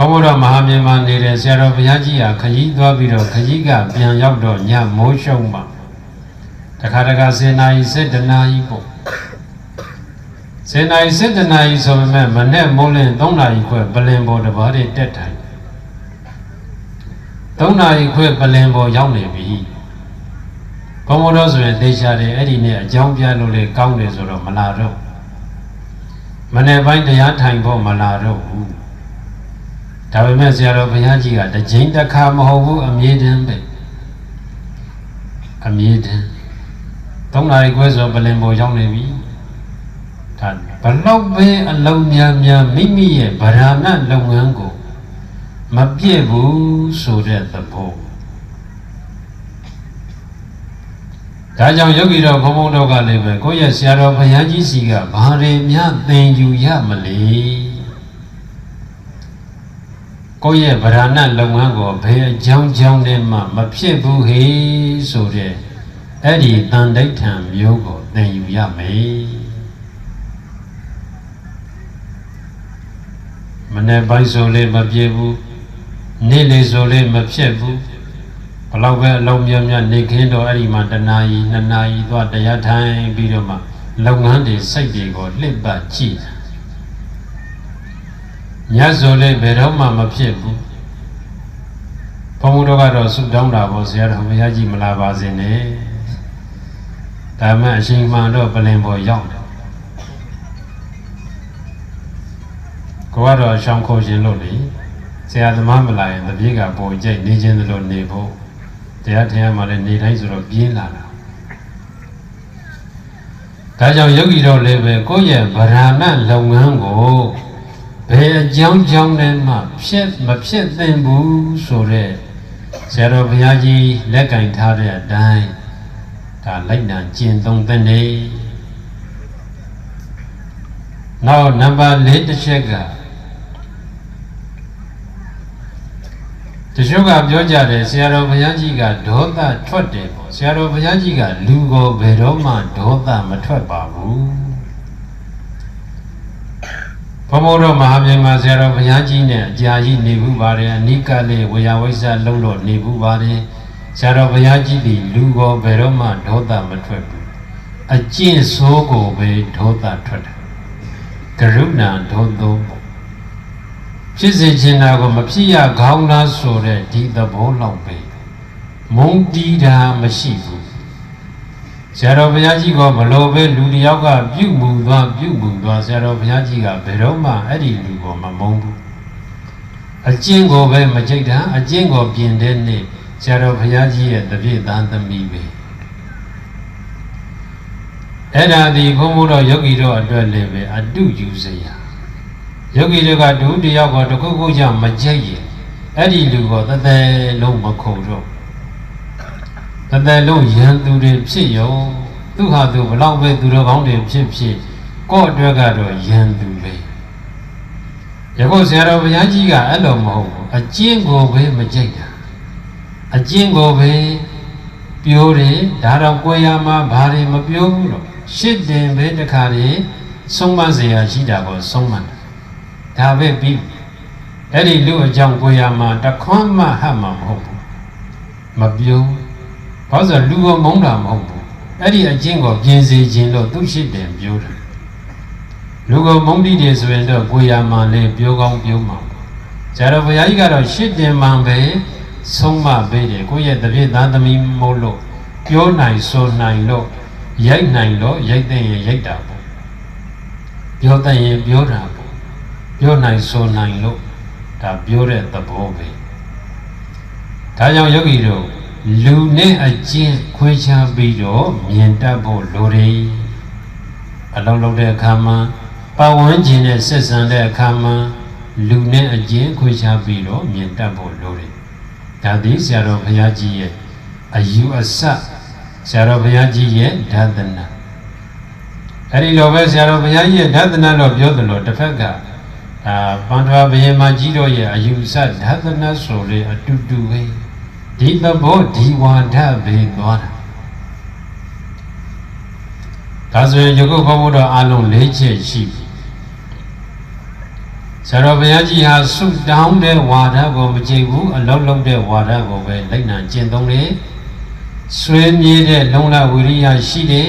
ဘုန်းဘုရားမဟာမြတ်မှာနေတဲ့ဆရာတော်ဘုရားကြီးဟာခကြီးသွားပြီးတော့ခကြီးကပြန်ရောက်တော့ညမိုးရှုံးမှတခါတခါစေနာရီစေတနာရီပေါ့စေနာရီစေတနာရီဆိုပေမဲ့မနဲ့မိုးလင်း3နာရီခွဲပလင်ပေါ်တစ်ပါးတည်းတက်ထိုင်3နာရီခွဲပလင်ပေါ်ရောက်နေပြီဘုန်းဘုရားဆိုရင်သေချာတယ်အဲ့ဒီနေ့အကြောင်းပြလို့လေကောင်းတယ်ဆိုတော့မလာတော့မနေ့ပိုင်းတရားထိုင်ဖို့မလာတော့ဘူး ဒါပေမဲ့ဆရာတော်ဘုရားကြီးကတစ်ကြိမ်တစ်ခါမဟုတ်ဘူးအမြဲတမ်းပဲအမြဲတမ်းသုံးနာရီခွဲဆိုပလင်ပေါ်ရောက်နေပြီဒါဘလောက်ပဲအလုံးများများမိမိရဲ့ဗราဏလုပ်ငန်းကိုမပြည့်ဘူးဆိုတဲ့သဘောဒါကြောင့်ယောဂီတော်ဘုံဘုံတော်ကလည်းပဲကိုယ့်ရဲ့ဆရာတော်ဘုရားကြီးစီကဘာတွေများသင်ယူရမလဲ ကိုယ့်ရဲ့ဗราဏလုပ်ငန်းကိုဘယ်အကြောင်းကြောင့်နဲ့မှမဖြစ်ဘူးဟေဆိုတဲ့အဲ့ဒီတန်တိဋ္ဌံမျိုးကိုသင်ယူရမယ်မနေ့ပိုင်းဆိုလေးမပြေဘူးနေ့လေးဆိုလေးမဖြစ်ဘူးဘလောက်ပဲအလုံးမြတ်မြတ်နေခင်းတော့အဲ့ဒီမှာတနာရီနှစ်နာရီသွားတရားထိုင်ပြီးတော့မှလုပ်ငန်းတွေစိတ်တွေကိုလှစ်ပတ်ကြည့် ညဆိုလည်းဘယ်တော့မှမဖြစ်ဘူးဘုံဘုတော်ကတော့ဆုတောင်းတာပေါ့ဆရာတော်ဘုရားကြီးမလာပါစေနဲ့ဒါမှအချိန်မှန်တော့ပလင်ပေါ်ရောက်တယ်ကိုကတော့ရှောင်းခိုးခြင်းလို့လေဆရာသမားမလာရင်တပြေးကပေါ်ကြိတ်နေခြင်းသလိုနေဖို့တရားထင်ရမှလည်းနေတိုင်းဆိုတော့ပြင်းလာတာဒါကြောင့်ယောဂီတော်လည်းပဲကိုယ့်ရဲ့ဗราဏလုပ်ငန်းကို ဘယ်အကြောင်းကြောင့်လဲမှဖြစ်မဖြစ်သင့်ဘူးဆိုတော့ဆရာတော်ဘုရားကြီးလက်ကင်ထားတဲ့အတိုင်းဒါလိုက်နာကျင့်သုံးသင့်နေနောက်နံပါတ်၄တစ်ချက်ကတချို့ကပြောကြတယ်ဆရာတော်ဘုရားကြီးကဒေါသထွက်တယ်ပေါ့ဆရာတော်ဘုရားကြီးကလူကိုဘယ်တော့မှဒေါသမထွက်ပါဘူး ဘုံဘုံတော်မဟာမြတ်မဆရာတော်ဘုရားကြီးနဲ့အကြာကြီးနေဘူးပါတယ်အနိကလေးဝေယဝိဇ္ဇလုံးလို့နေဘူးပါတယ်ဆရာတော်ဘုရားကြီးဒီလူကိုဘယ်တော့မှဒေါသမထွက်ဘူးအကျင့်ဆိုးကိုပဲဒေါသထွက်တယ်ကရုဏာဒေါသောပေါ့ဖြစ်စေချင်တာကိုမဖြစ်ရကောင်းလားဆိုတဲ့ဒီသဘောလောက်ပဲမုန်းတီးတာမရှိဘူး ဆရာတော်ဘုရားကြီးကဘလို့ပဲလူတစ်ယောက်ကပြုတ်မှုသွားပြုတ်မှုသွားဆရာတော်ဘုရားကြီးကဘယ်တော့မှအဲ့ဒီလူကိုမမုန်းဘူးအကျင့်ကိုပဲမကြိတ်တာအကျင့်ကိုပြင်တဲ့နေ့ဆရာတော်ဘုရားကြီးရဲ့တပြည့်သားသမီးပဲအဲ့ဒါဒီဘုန်းဘုတော်ယောဂီတို့အတွက်လည်းပဲအတုယူစရာယောဂီတို့ကဒုတစ်ယောက်ကိုတစ်ခုခုကြောင့်မကြိတ်ရင်အဲ့ဒီလူကိုတသက်လုံးမခုံတော့ တသက်လုံးရန်သူတွေဖြစ်ရောသူဟာသူဘလောက်ပဲသူတော်ကောင်းတွေဖြစ်ဖြစ်ကိုယ့်အတွက်ကတော့ရန်သူပဲယခုဆရာတော်ဘုရားကြီးကအဲ့လိုမဟုတ်ဘူးအကျင့်ကိုပဲမကြိုက်တာအကျင့်ကိုပဲပြောတယ်ဒါတော့ကိုယ်ရမှာဘာတွေမပြောဘူးလို့ရှစ်တင်ပဲတခါလေဆုံးမเสียရှိတာကိုဆုံးမဒါပဲပြီးအဲ့ဒီလူအကြောင်းကိုယ်ရမှာတခွန်းမှဟတ်မှာမဟုတ်ဘူးမပြော ဘူးဘာလို့လဲလူကမုန်းတာမဟုတ်ဘူးအဲ့ဒီအကျင့်ကိုပြင်စေခြင်းလို့သူရှိတယ်ပြောတယ်လူကမုန်းတိတယ်ဆိုရင်တော့ကိုရမှလည်းပြောကောင်းပြောမှာဇာတော်ဘုရားကြီးကတော့ရှစ်တင်မှန်ပဲဆုံးမပေးတယ်ကိုယ့်ရဲ့တပြည့်သားသမီးမို့လို့ပြောနိုင်ဆိုနိုင်လို့ရိုက်နိုင်လို့ရိုက်တဲ့ရင်ရိုက်တာပေါ့ပြောတဲ့ရင်ပြောတာပေါ့ပြောနိုင်ဆိုနိုင်လို့ဒါပြောတဲ့သဘောပဲဒါကြောင့်ယောဂီတို့ လူနဲ့အကျင့်ခွဲခြားပြီးတော့မြင်တတ်ဖို့လိုတယ်အလုံးလုံးတဲ့အခါမှာပတ်ဝန်းကျင်နဲ့ဆက်ဆံတဲ့အခါမှာလူနဲ့အကျင့်ခွဲခြားပြီးတော့မြင်တတ်ဖို့လိုတယ်ဒါသည်ဆရာတော်ဘုရားကြီးရဲ့အယူအဆဆရာတော်ဘုရားကြီးရဲ့ဓာတနာအဲ့ဒီလိုပဲဆရာတော်ဘုရားကြီးရဲ့ဓာတနာတော့ပြောသလိုတစ်ဖက်ကဒါပန္ထဝဘယင်မကြီးတို့ရဲ့အယူအဆဓာတနာဆိုလေအတူတူပဲ ဒီသဘောဒီဝါဒပဲသွားတာဒါဆိုရင်ယခုဘုန်းဘုရားအလုံး၄ချက်ရှိပြီဆဆရာတော်ဘုရားကြီးဟာဆုတောင်းတဲ့ဝါဒကိုမကြိတ်ဘူးအလုံးလုံးတဲ့ဝါဒကိုပဲလိုက်နာကျင့်သုံးတယ်ဆွေးမြေးတဲ့လုံလဝိရိယရှိတယ်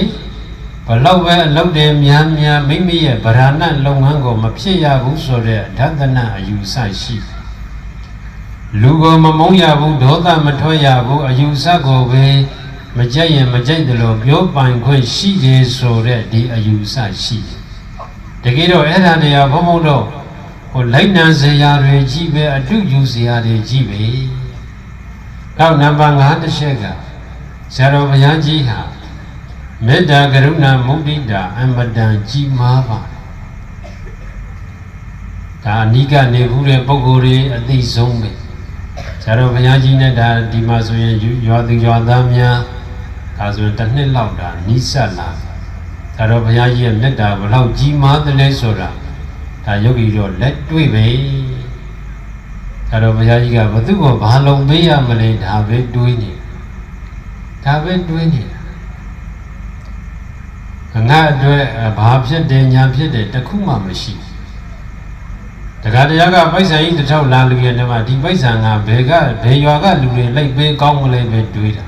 ဘလောက်ပဲအလုပ်တွေများများမိမိရဲ့ဗราဏလုပ်ငန်းကိုမဖြစ်ရဘူးဆိုတဲ့ဓသနအယူဆရှိ လူကိုမမုန်းရဘူးဒေါသမထွက်ရဘူးအယူဆကိုပဲမကြိုက်ရင်မကြိုက်တယ်လို့ပြောပိုင်ခွင့်ရှိတယ်ဆိုတဲ့ဒီအယူဆရှိတယ်တကယ်တော့အဲ့ဒါတွေကဘုံဘုံတော့ဟိုလိုက်နံစရာတွေကြီးပဲအတုယူစရာတွေကြီးပဲနောက်နံပါတ်5တစ်ချက်ကဆရာတော်ဘုရားကြီးဟာမေတ္တာကရုဏာမုဒိတာအမတန်ကြီးမားပါဒါအနိကနေဘူးတဲ့ပုဂ္ဂိုလ်တွေအသိဆုံးပဲ ဆရာတော်ဘုရားကြီးနဲ့ဒါဒီမှာဆိုရင်ရွာသူရွာသားများဒါဆိုရင်တစ်နှစ်လောက်ဒါနိစ္စလာဆရာတော်ဘုရားကြီးရဲ့မေတ္တာဘလောက်ကြီးမားသလဲဆိုတာဒါယောဂီတော့လက်တွေ့ပဲဆရာတော်ဘုရားကြီးကဘသူ့ကိုဘာလုံးပေးရမလဲဒါပဲတွေးနေဒါပဲတွေးနေတာငါအတွက်ဘာဖြစ်တယ်ညာဖြစ်တယ်တခုမှမရှိဘူး တရားတရားကပိုက်ဆံကြီးတစ်ထောက်လာလူရဲ့နေမှာဒီပိုက်ဆံကဘယ်ကဘယ်ရွာကလူတွေလိုက်ပေးကောင်းမလဲပဲတွေးတာ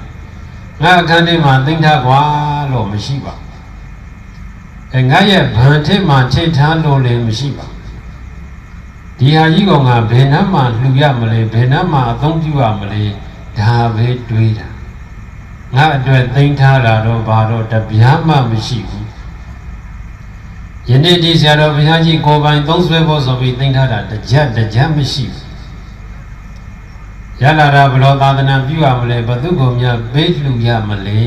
ငါအခန်းထဲမှာသိမ့်ထားကွာလို့မရှိပါဘူးအဲငါရဲ့ဗန်ထစ်မှာထိတ်ထားလို့လည်းမရှိပါဘူးဒီဟာကြီးကောင်ကဘယ်နှမ်းမှလှူရမလဲဘယ်နှမ်းမှအသုံးပြုရမလဲဒါပဲတွေးတာငါအတွက်သိမ့်ထားတာတော့ဘာတော့တပြားမှမရှိဘူး ယနေ့ဒီဆရာတော်ဘုရားကြီးကိုယ်ပိုင်သုံးဆွဲဖို့ဆိုပြီးသိမ့်ထားတာတကြက်တကြက်မရှိဘူးရလာတာဘလို့သာသနာပြုရမလဲဘသူ့ကိုများဘေးလှူရမလဲ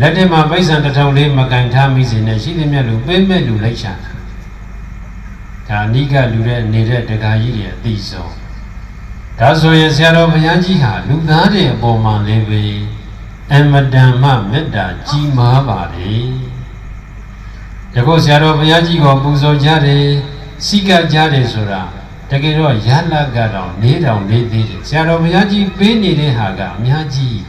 လက်ထဲမှာပိဿံတစ်ထုံလေးမကင်ထားမိစေနဲ့ရှိသည်မြတ်လူပေးမဲ့လူလိုက်ချတာဒါအနိကလူတဲ့နေတဲ့တက္ကကြီးတွေအသိဆုံးဒါဆိုရင်ဆရာတော်ဘုရားကြီးဟာလူသားတွေအပေါ်မှာလည်းပဲအမတန်မှမေတ္တာကြီးမားပါလေ ယခုဆရာတော်ဘုရားကြီးကိုပူဇော်ကြတယ်စိကကြတယ်ဆိုတာတကယ်တော့ရလကတော့နေတောင်နေသေးတယ်ဆရာတော်ဘုရားကြီးပေးနေတဲ့ဟာကအများကြီး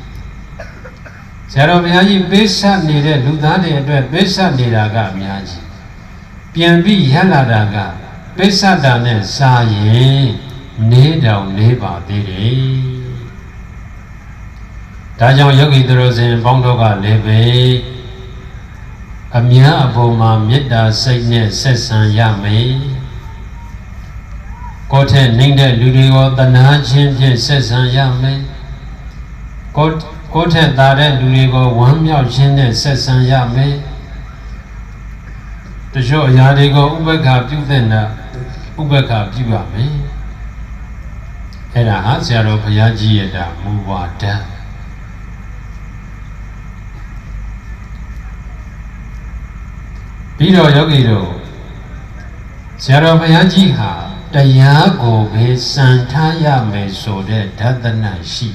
ဆရာတော်ဘုရားကြီးပေးဆက်နေတဲ့လူသားတွေအတွက်ပေးဆက်နေတာကအများကြီးပြန်ပြီးရလာတာကပေးဆက်တာနဲ့စာရင်နေတောင်နေပါသေးတယ်ဒါကြောင့်ယောဂီသူတော်စင်ပေါင်းတို့ကလည်းပဲ အများအပေါ်မှာမေတ္တာစိတ်နဲ့ဆက်ဆံရမယ်ကိုယ်ထက်နှိမ့်တဲ့လူတွေကိုတနာခြင်းဖြင့်ဆက်ဆံရမယ်ကိုယ်ကိုယ်ထက်သာတဲ့လူတွေကိုဝမ်းမြောက်ခြင်းနဲ့ဆက်ဆံရမယ်တချို့အရာတွေကိုဥပ္ပခါပြုတဲ့နာဥပ္ပခါပြုရမယ်အဲ့ဒါဟာဆရာတော်ဘုရားကြီးရဲ့ဒါမူဝါဒ ပြီးတော့ယောဂီတို့ဆရာတော်ဘုရားကြီးဟာတရားကိုပဲစံထားရမယ်ဆိုတဲ့ဓသနာရှိ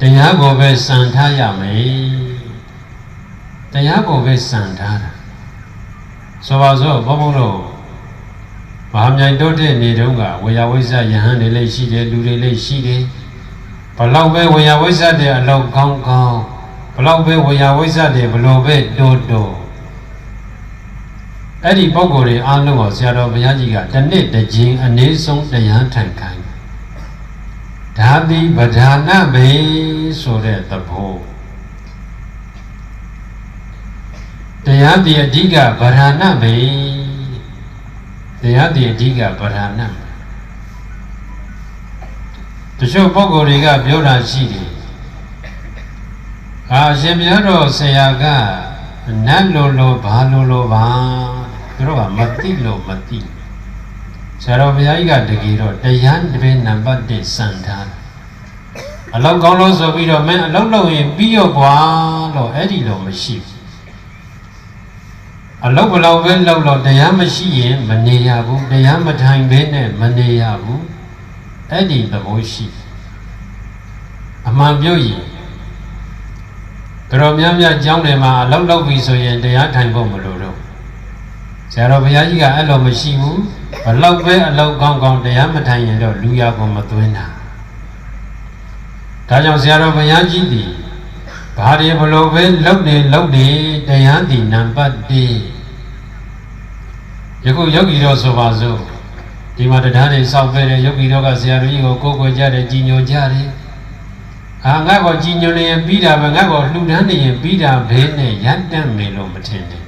တရားကိုပဲစံထားရမယ်တရားကိုပဲစံထားတာဆိုပါစို့ဘုံဘုံတို့မဟာမြိုင်တိုးတဲ့နေတုန်းကဝေယဝိဇ္ဇယဟန်တွေလည်းရှိတယ်လူတွေလည်းရှိတယ်ဘလောက်ပဲဝေယဝိဇ္ဇတဲ့အလောက်ကောင်းကောင်း ဘလောက်ပဲဝေယဝိဇ္ဇတွေဘလို့ပဲတိုးတိုးအဲ့ဒီပုံကိုယ်တွေအားလုံးကိုဆရာတော်ဘုရားကြီးကတစ်နှစ်တစ်ကြိမ်အနည်းဆုံးတရားထိုင်ခိုင်းဒါတိပဓာနမေဆိုတဲ့သဘောတရားဒီအဓိကဗရဏမေတရားဒီအဓိကဗရဏတချို့ပုဂ္ဂိုလ်တွေကပြောတာရှိတယ် အာရှင်မြတ်တော်ဆရာကနတ်လိုလိုဘာလိုလိုပါသူတို့ကမသိလို့မသိဆရာတော်ဘုရားကြီးကတကယ်တော့တရားတပည့်နံပါတ်1စံထားအလောက်ကောင်းလို့ဆိုပြီးတော့မင်းအလောက်လောက်ရင်ပြီးရောကွာလို့အဲ့ဒီလိုမရှိဘူးအလောက်ဘလောက်ပဲလောက်တော့တရားမရှိရင်မနေရဘူးတရားမထိုင်ဘဲနဲ့မနေရဘူးအဲ့ဒီသဘောရှိအမှန်ပြောရင် တော်များများကျောင်းတွေမှာအလောက်လောက်ပြီဆိုရင်တရားထိုင်ဖို့မလိုတော့ဆရာတော်ဘုရားကြီးကအဲ့လိုမရှိဘူးဘလောက်ပဲအလောက်ကောင်းကောင်းတရားမထိုင်ရင်တော့လူရကုန်မသွင်းတာဒါကြောင့်ဆရာတော်ဘုရားကြီးသည်ဘာတွေဘလို့ပဲလှုပ်နေလှုပ်နေတရားဒီနံပါတ်1ယယခုယောဂီတော်ဆိုပါစို့ဒီမှာတရားတွေစောက်ပဲတဲ့ယောဂီတော်ကဆရာတော်ကြီးကိုကိုယ်ကိုယ်ကြတယ်ကြီးညိုကြတယ် အာငါ့ကိုကြီးညိုနေရင်ပြီးတာပဲငါ့ကိုလှူဒန်းနေရင်ပြီးတာပဲနဲ့ရန်တတ်မယ်လို့မထင်နဲ့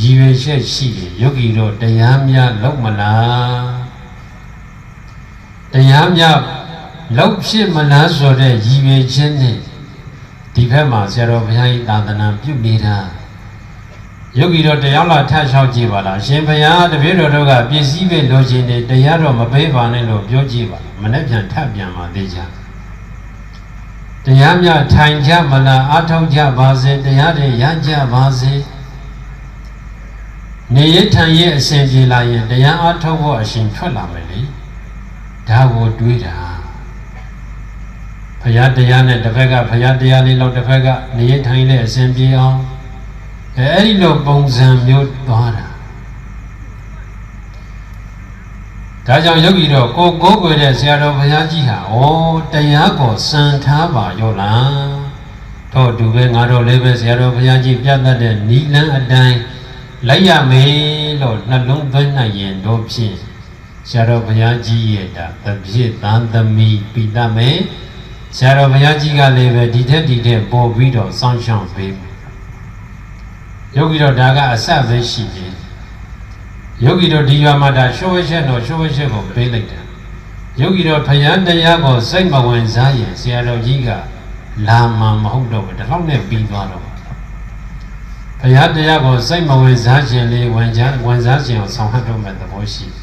ရည်ရွယ်ချက်ရှိတယ်ယောဂီတော်တရားများလုံးမလားတရားများလောက်ဖြစ်မလားဆိုတဲ့ရည်ရွယ်ချက်နဲ့ဒီဘက်မှာဆရာတော်ဘုရားကြီးသာသနာပြုနေတာယောဂီတော်တရားလာထလျှောက်ကြည့်ပါလားရှင်ဘုရားတပည့်တော်တို့ကပစ္စည်းပဲလိုချင်တယ်တရားတော်မပေးပါနဲ့လို့ပြောကြည့်ပါမနေ့ပြန်ထပ်ပြန်ပါသေးကြ တရားမြထိုင်ကြမလားအထောက်ကြပါစေတရားတွေရကြပါစေနေရထိုင်ရအစဉ်ပြေလာရင်တရားအထောက်ဖို့အရှင်ထွက်လာမယ်လေဒါကိုတွေးတာဘုရားတရားနဲ့တစ်ဖက်ကဘုရားတရားလေးလောက်တစ်ဖက်ကနေရထိုင်နဲ့အစဉ်ပြေအောင်အဲအဲ့ဒီလိုပုံစံမျိုးသွားတာ ဒါကြောင့်ယောဂီတော့ကိုကိုးကွယ်တဲ့ဆရာတော်ဘုရားကြီးဟာဩတရားကိုစံထားပါရောလားတော့တူပဲငါတို့လည်းပဲဆရာတော်ဘုရားကြီးပြတ်တတ်တဲ့နီလန်းအတိုင်းလိုက်ရမယ်လို့နှလုံးသွင်းနိုင်ရင်တို့ဖြင့်ဆရာတော်ဘုရားကြီးရဲ့ဒါတပြည့်သံသမီပိတမယ်ဆရာတော်ဘုရားကြီးကလည်းပဲဒီထက်ဒီထက်ပေါ်ပြီးတော့စောင့်ရှောက်ပေးမယ်ယောဂီတော်ဒါကအဆက်ပဲရှိတယ် ယောဂီတော်ဒီရွာမှာဒါရှောဝဲချက်တော့ရှောဝဲချက်ကိုပေးလိုက်တာယောဂီတော်ဖယံတရားကိုစိတ်မဝင်စားရင်ဆရာတော်ကြီးကလာမှမဟုတ်တော့ဘူးဒီလောက်နဲ့ပြီးသွားတော့ဖယံတရားကိုစိတ်မဝင်စားခြင်းလေးဝင်ကြဝင်စားခြင်းကိုဆောင်ဟတ်တော့မဲ့သဘောရှိတယ်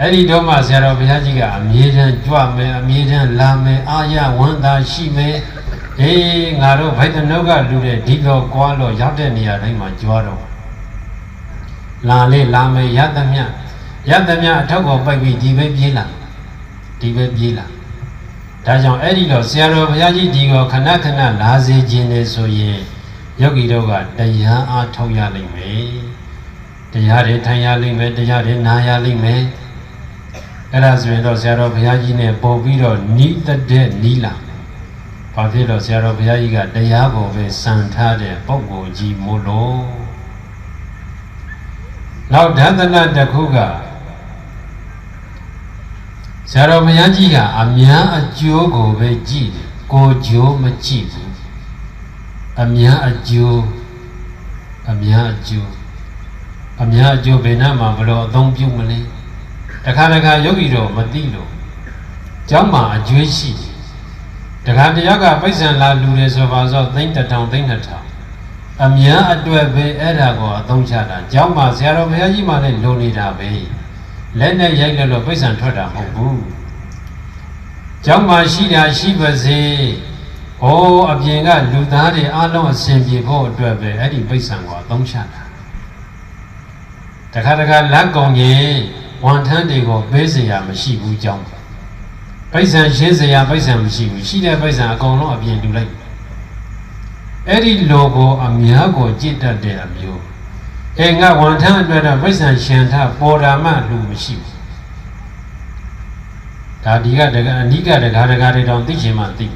အဲ့ဒီတော့မှဆရာတော်ဘုရားကြီးကအမြဲတမ်းကြွမယ်အမြဲတမ်းလာမယ်အာရဝန္တာရှိမယ်အေးငါတို့ဘိုက်တနုတ်ကလူတဲ့ဒီလိုကွာလို့ရောက်တဲ့နေရာတိုင်းမှာကြွားတော့ လာလေလာမယ်ရသမျှရသမျှအထောက်ကိုပိုက်ပြီးဒီပဲပြေးလာဒီပဲပြေးလာဒါကြောင့်အဲ့ဒီတော့ဆရာတော်ဘုရားကြီးဒီကိုခဏခဏလာစေခြင်းလေဆိုရင်ယောဂီတို့ကတရားအားထုတ်ရလိမ့်မယ်တရားတွေထိုင်ရလိမ့်မယ်တရားတွေနားရလိမ့်မယ်အဲ့ဒါဆိုရင်တော့ဆရာတော်ဘုရားကြီးနဲ့ပို့ပြီးတော့နီးတက်တဲ့နီးလာဘာဖြစ်လို့ဆရာတော်ဘုရားကြီးကတရားပေါ်ပဲစံထားတဲ့ပုဂ္ဂိုလ်ကြီးမို့လို့ နောက်ဒသနာတစ်ခုကဆရာတော်ဘုရားကြီးကအများအကျိုးကိုပဲကြည့်တယ်ကိုကျိုးမကြည့်ဘူးအများအကျိုးအများအကျိုးအများအကျိုးဘယ်နှမှာဘလို့အသုံးပြုမလဲတခါတခါယောဂီတော်မသိလို့ကျောင်းမှာအကျွေးရှိတယ်တခါတယောက်ကပိဿံလာလူတယ်ဆိုပါဆိုသိန်းတစ်ထောင်သိန်းနှစ်ထောင် အများအတွက်ပဲအဲ့ဒါကိုအသုံးချတာကျောင်းမှာဆရာတော်ဘုရားကြီးမှလည်းလုံနေတာပဲလက်နဲ့ရိုက်လို့တော့ပိဿံထွက်တာမဟုတ်ဘူးကျောင်းမှာရှိတာရှိပါစေဩအပြင်ကလူသားတွေအားလုံးအစဉ်ပြေဖို့အတွက်ပဲအဲ့ဒီပိဿံကိုအသုံးချတာတခါတခါလက်ကောင်ကြီးဝန်ထမ်းတွေကိုပေးစရာမရှိဘူးကျောင်းပိဿံရှင်းစရာပိဿံမရှိဘူးရှိတဲ့ပိဿံအကုန်လုံးအပြင်လူလိုက် အဲ့ဒီလောကိုအများကိုကြည့်တတ်တဲ့အမျိုးအဲငါဝန်ထမ်းအတွက်တော့ပိဿံရှင်းထားပေါ်တာမှလူမရှိဘူးဒါဒီကတကအနိကတကာတကာတွေတောင်သိချင်မှသိ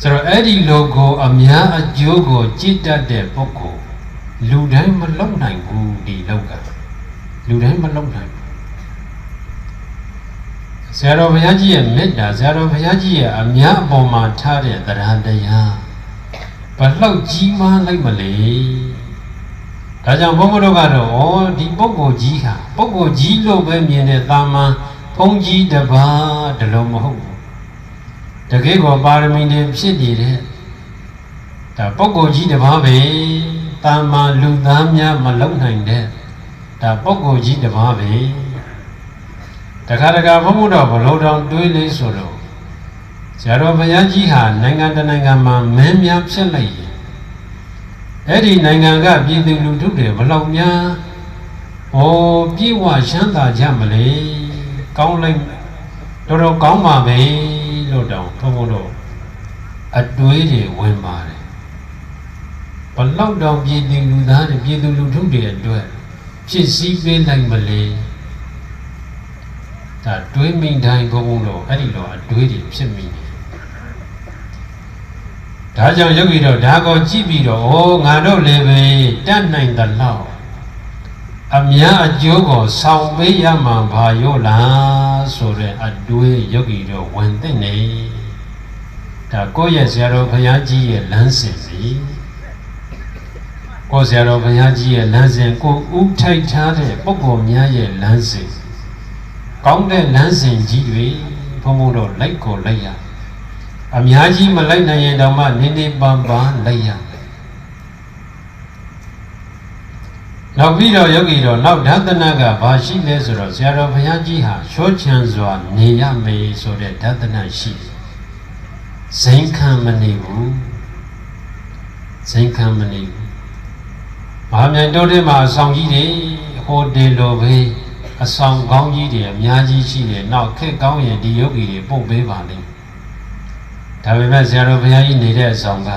ဆိုတော့အဲ့ဒီလောကိုအများအကျိုးကိုကြည့်တတ်တဲ့ပုဂ္ဂိုလ်လူတိုင်းမလုံနိုင်ဘူးဒီလောက်ကလူတိုင်းမလုံနိုင်ဘူး ဆရာတော်ဘုရားကြီးရဲ့မေတ္တာဆရာတော်ဘုရားကြီးရဲ့အများအပေါ်မှာထားတဲ့တရားတရားဘလောက်ကြီးမားလိုက်မလဲဒါကြောင့်ဘုန်းဘုတို့ကတော့ဩဒီပုဂ္ဂိုလ်ကြီးဟာပုဂ္ဂိုလ်ကြီးလို့ပဲမြင်တဲ့တာမန်ဘုန်းကြီးတစ်ပါးတလုံးမဟုတ်ဘူးတကယ်ကိုပါရမီတွေဖြစ်နေတဲ့ဒါပုဂ္ဂိုလ်ကြီးတစ်ပါးပဲတာမန်လူသားများမလုံနိုင်တဲ့ဒါပုဂ္ဂိုလ်ကြီးတစ်ပါးပဲ တခါတခါဘုမှုတော်ဘလို့တော်တွေးလေးဆိုတော့ဆရာတော်ဘုရားကြီးဟာနိုင်ငံတနိုင်ငံမှာမင်းများဖြစ်လိုက်ရင်အဲ့ဒီနိုင်ငံကပြည်သူလူထုတွေဘလောက်များဟောပြေဝရှမ်းသာကြမလဲကောင်းလိုက်တော်တော်ကောင်းပါပဲလို့တောင်ဘုမှုတော်အတွေးတွေဝင်ပါတယ်ဘလောက်တောင်ပြည်သူလူသားတွေပြည်သူလူထုတွေအတွက်ဖြစ်စည်းပေးနိုင်မလဲ ဒါတွေးမိန်တိုင်းဘုံဘုံတော့အဲ့ဒီလိုအတွေးတွေဖြစ်မိတယ်ဒါကြောင့်ယောဂီတို့ဒါကိုကြည့်ပြီးတော့ဩငါတို့လည်းပဲတတ်နိုင်သလောက်အများအကျိုးကိုဆောင်ပေးရမှာဘာရောလားဆိုတဲ့အတွေးယောဂီတို့ဝင်သိနေဒါကိုယ့်ရဲ့ဆရာတော်ဘုရားကြီးရဲ့လမ်းစဉ်စီကိုယ့်ဆရာတော်ဘုရားကြီးရဲ့လမ်းစဉ်ကိုဥထိုက်ထားတဲ့ပုဂ္ဂိုလ်များရဲ့လမ်းစဉ် ကောင်းတဲ့လမ်းစဉ်ကြီးတွေဘုံဘုံတို့လိုက်ကိုလိုက်ရအများကြီးမလိုက်နိုင်ရင်တော့မှနည်းနည်းပန်းပန်းလိုက်ရမယ်နောက်ပြီးတော့ယောဂီတော့နောက်ဒသနကဘာရှိလဲဆိုတော့ဆရာတော်ဘုရားကြီးဟာရှောချမ်းစွာနေရမယ်ဆိုတဲ့ဒသနရှိတယ်ဇိမ်ခံမနေဘူးဇိမ်ခံမနေဘူးမဟာမြိုင်တိုးတဲ့မှာအဆောင်ကြီးတွေဟိုတယ်လိုပဲ အဆောင်ကောင်းကြီးတွေအများကြီးရှိတယ်နောက်ခက်ကောင်းရင်ဒီယောဂီတွေပုတ်ပေးပါလိမ့်မယ်ဒါပေမဲ့ဆရာတော်ဘုရားကြီးနေတဲ့အဆောင်က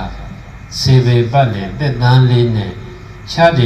စေပေပတ်လေတက်တန်းလေးနဲ့ချတဲ့